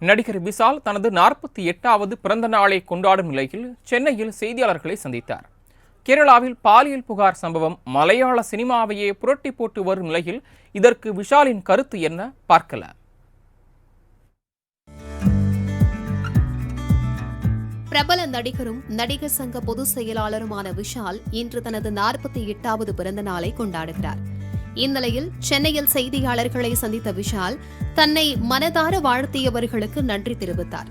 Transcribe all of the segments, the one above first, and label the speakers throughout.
Speaker 1: நடிகர் விஷால் தனது நாற்பத்தி எட்டாவது பிறந்த நாளை கொண்டாடும் நிலையில் சென்னையில் செய்தியாளர்களை சந்தித்தார். கேரளாவில் பாலியல் புகார் சம்பவம் மலையாள சினிமாவையே புரட்டி போட்டு வரும் நிலையில் இதற்கு விஷாலின் கருத்து என்ன பார்க்கல.
Speaker 2: பிரபல நடிகரும் நடிகர் சங்க பொதுச் செயலாளருமான விஷால் இன்று தனது நாற்பத்தி எட்டாவது பிறந்த நாளை கொண்டாடுகிறார். இந்நிலையில் சென்னையில் செய்தியாளர்களை சந்தித்த விஷால் தன்னை மனதார வாழ்த்தியவர்களுக்கு நன்றி தெரிவித்தார்.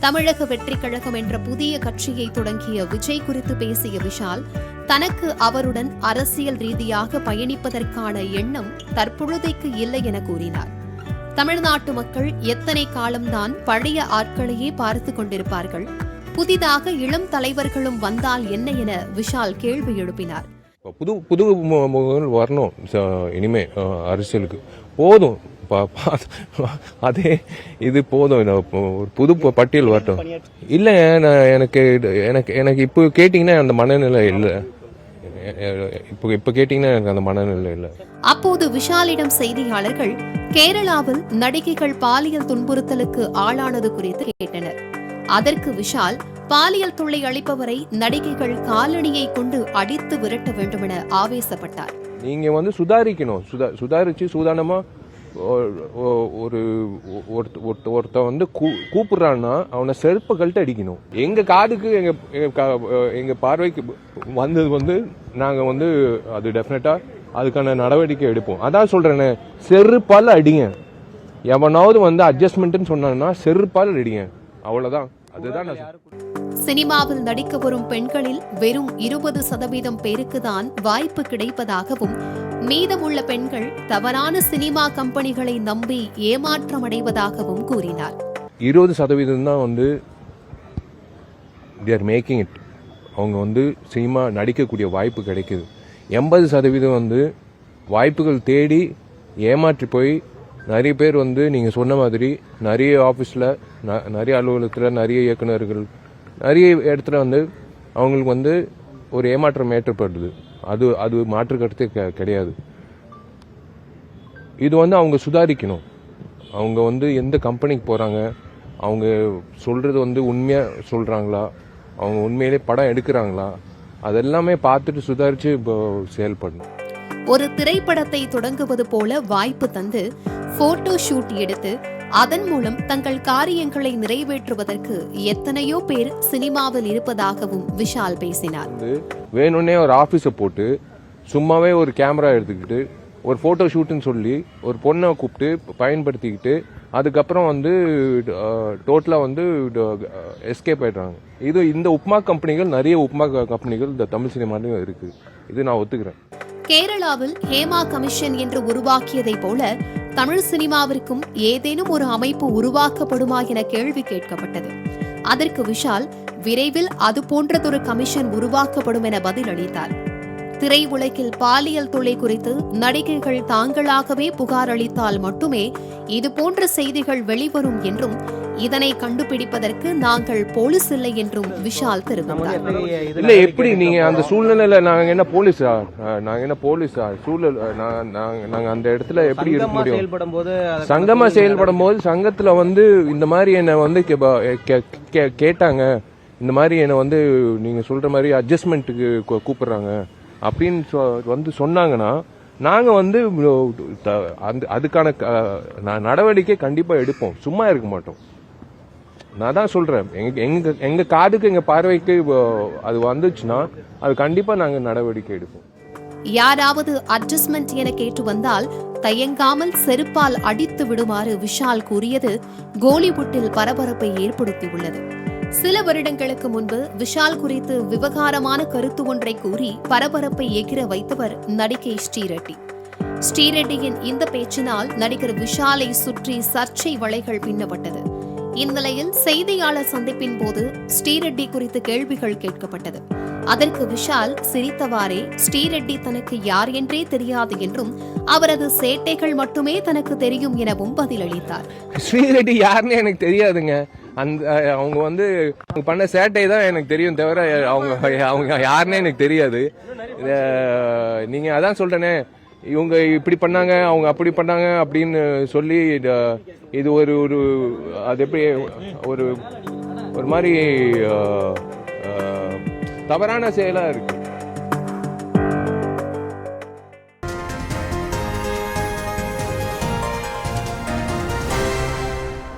Speaker 2: தமிழக வெற்றிக் கழகம் என்ற புதிய கட்சியை தொடங்கிய விஜய் குறித்து பேசிய விஷால் தனக்கு அவருடன் அரசியல் ரீதியாக பயணிப்பதற்கான எண்ணம் தற்பொழுதைக்கு இல்லை என கூறினார். தமிழ்நாட்டு மக்கள் எத்தனை காலம்தான் பழைய ஆட்களையே பார்த்து கொண்டிருப்பார்கள் புதிதாக இளம் தலைவர்களும் வந்தால் என்ன என விஷால் கேள்வி எழுப்பினார்.
Speaker 3: புது புது மு- முகங்கள் வரணும். இனிமே அரசியலுக்கு. போதும். பா- பா- அதே இது போதும். ஒரு புது பட்டியல் வரட்டும். இல்லை நான் எனக்கு இது- எனக்கு எனக்கு இப்போ கேட்டிங்கன்னா அந்த மனநிலை இல்லை. இப்போ இப்போ கேட்டிங்கன்னா எனக்கு அந்த மனநிலை இல்லை.
Speaker 2: அப்போது விஷாலிடம் செய்தியாளர்கள் கேரளாவில் நடிகைகள் பாலியல் துன்புறுத்தலுக்கு ஆளானது குறித்து கேட்டனர். அதற்கு விஷால் பாலியல் தொல்லை அளிப்பவரை நடிகைகள் காலணியை கொண்டு அடித்து விரட்ட வேண்டுமென ஆவேசப்பட்டார்.
Speaker 3: நீங்க வந்து சுதாரிக்கணும். சுதா சுதாரிச்சு சூதானமா ஒரு ஒருத்த- வந்து கூ- கூப்பிடுறான்னா அவனை செருப்பை கழட்டு அடிக்கணும். எங்க காதுக்கு எங்க எங்க பார்வைக்கு வந்தது வந்து நாங்க வந்து அது டெஃபினட்டா அதுக்கான நடவடிக்கை எடுப்போம். அதான் சொல்றேனே செருப்பால் அடிங்க. எவனாவது வந்து அட்ஜஸ்ட்மெண்ட்னு சொன்னான்னா செருப்பால் அடிங்க. அவ்வளவுதான். அதுதான் நான்.
Speaker 2: சினிமாவில் நடிக்க வரும் பெண்களில் வெறும் இருபது சதவீதம் பேருக்குதான் வாய்ப்பு கிடைப்பதாகவும் மீதமுள்ள பெண்கள் தவறான சினிமா கம்பெனிகளை நம்பி ஏமாற்றமடைவதாகவும் கூறினார்.
Speaker 3: இருபது சதவீதம் தான் வந்து தேர் மேக்கிங் இட் அவங்க வந்து சினிமா நடிக்கக்கூடிய வாய்ப்பு கிடைக்குது. எண்பது சதவீதம் வந்து வாய்ப்புகள் தேடி ஏமாற்றி போய் நிறைய பேர் வந்து நீங்கள் சொன்ன மாதிரி நிறைய ஆஃபீஸில் நிறைய அலுவலகத்தில் நிறைய இயக்குனர்கள் நிறைய இடத்துல வந்து அவங்களுக்கு வந்து ஒரு ஏமாற்றம் ஏற்றப்படுது அது அது மாற்று கருத்தே கிடையாது. இது வந்து அவங்க சுதாரிக்கணும். அவங்க வந்து எந்த கம்பெனிக்கு போகிறாங்க அவங்க சொல்கிறது வந்து உண்மையாக சொல்கிறாங்களா அவங்க உண்மையிலே படம் எடுக்கிறாங்களா? அதெல்லாமே பார்த்துட்டு சுதாரித்து இப்போ செயல்படணும்.
Speaker 2: ஒரு திரைப்படத்தை தொடங்குவது போல வாய்ப்பு தந்து போட்டோ ஷூட் எடுத்து அதன் மூலம் தங்கள் காரியங்களை நிறைவேற்றுவதற்கு எத்தனையோ பேர் சினிமாவில் இருப்பதாகவும் விஷால் பேசினார்.
Speaker 3: வேணும்னே ஒரு ஆஃபீஸை போட்டு சும்மாவே ஒரு கேமரா எடுத்துக்கிட்டு ஒரு ஃபோட்டோ ஷூட்டுன்னு சொல்லி ஒரு பொண்ணை கூப்பிட்டு பயன்படுத்திக்கிட்டு அதுக்கப்புறம் வந்து டோட்டலாக வந்து எஸ்கேப் ஆயிடுறாங்க. இது இந்த உப்மா கம்பெனிகள் நிறைய உப்மா கம்பெனிகள் இந்த தமிழ் சினிமாலையும் இருக்குது இது நான் ஒத்துக்கிறேன்.
Speaker 2: கேரளாவில் ஹேமா கமிஷன் என்று உருவாக்கியதைப் போல தமிழ் சினிமாவிற்கும் ஏதேனும் ஒரு அமைப்பு உருவாக்கப்படுமா என கேள்வி கேட்கப்பட்டது. அதற்கு விஷால் விரைவில் அது போன்றதொரு கமிஷன் உருவாக்கப்படும் என பதிலளித்தார். திரையுலகில் பாலியல் தொல்லை குறித்து நடிகைகள் தாங்களாகவே புகார் அளித்தால் மட்டுமே இதுபோன்ற செய்திகள் வெளிவரும் என்றும் இதனை கண்டுபிடிப்பதற்கு நாங்கள் போலீஸ் இல்லை என்றும் விஷால் தெரிவித்தார்.
Speaker 3: இல்ல எப்படி நீங்க அந்த சூழ்நிலையில நாங்க என்ன போலீஸா நாங்க என்ன போலீஸா சூழல் நான் நாங்க அந்த இடத்துல எப்படி இருக்க
Speaker 4: சங்கமா
Speaker 3: முடியும்?
Speaker 4: செயல்படும் போது அதை
Speaker 3: சங்கமா செயல்படும் போது சங்கத்துல வந்து இந்த மாதிரி என்ன வந்து கே- ப- கே- கே- கேட்டாங்க. இந்த மாதிரி என்ன வந்து நீங்க சொல்ற மாதிரி அட்ஜஸ்ட்மெண்ட்டுக்கு கூப்பிடுறாங்க. அப்படின்னு சொ- வந்து சொன்னாங்கன்னா நாங்க வந்து த- அந்த அதுக்கான நடவடிக்கை கண்டிப்பா எடுப்போம். சும்மா இருக்க மாட்டோம். நான் தான் சொல்றேன். எங்க எங்க எங்க காதுக்கு எங்க பார்வைக்கு அது வந்துச்சுன்னா அது கண்டிப்பா நாங்க நடவடிக்கை எடுப்போம்.
Speaker 2: யாராவது அட்ஜஸ்ட்மெண்ட் என கேட்டு வந்தால் தயங்காமல் செருப்பால் அடித்து விடுமாறு விஷால் கூறியது கோலிவுட்டில் பரபரப்பை ஏற்படுத்தியுள்ளது. சில வருடங்களுக்கு முன்பு விஷால் குறித்து விவகாரமான கருத்து ஒன்றை கூறி பரபரப்பை எகிர வைத்தவர் நடிகை ஸ்ரீரெட்டி. ஸ்ரீரெட்டியின் இந்த பேச்சினால் நடிகர் விஷாலை சுற்றி சர்ச்சை வலைகள் பின்னப்பட்டது. இந்நிலையில் செய்தியாளர் சந்திப்பின் போது ஸ்ரீரெட்டி குறித்து கேள்விகள் கேட்கப்பட்டது. அதற்கு விஷால் சிரித்தவாறே ஸ்ரீரெட்டி தனக்கு யார் என்றே தெரியாது என்றும் அவரது சேட்டைகள் மட்டுமே தனக்கு தெரியும் எனவும் பதிலளித்தார்.
Speaker 3: ஸ்ரீரெட்டி யாருன்னு எனக்கு தெரியாதுங்க. அந்த அவங்க வந்து அவங்க பண்ண சேட்டை தான் எனக்கு தெரியும் தவிர அவங்க அவங்க யாருன்னே எனக்கு தெரியாது. நீங்கள் அதான் சொல்கிறேனே இவங்க இப்படி பண்ணாங்க அவங்க அப்படி பண்ணாங்க அப்படின்னு சொல்லி இது ஒரு ஒரு அது எப்படி ஒரு ஒரு மாதிரி தவறான செயலாக இருக்குது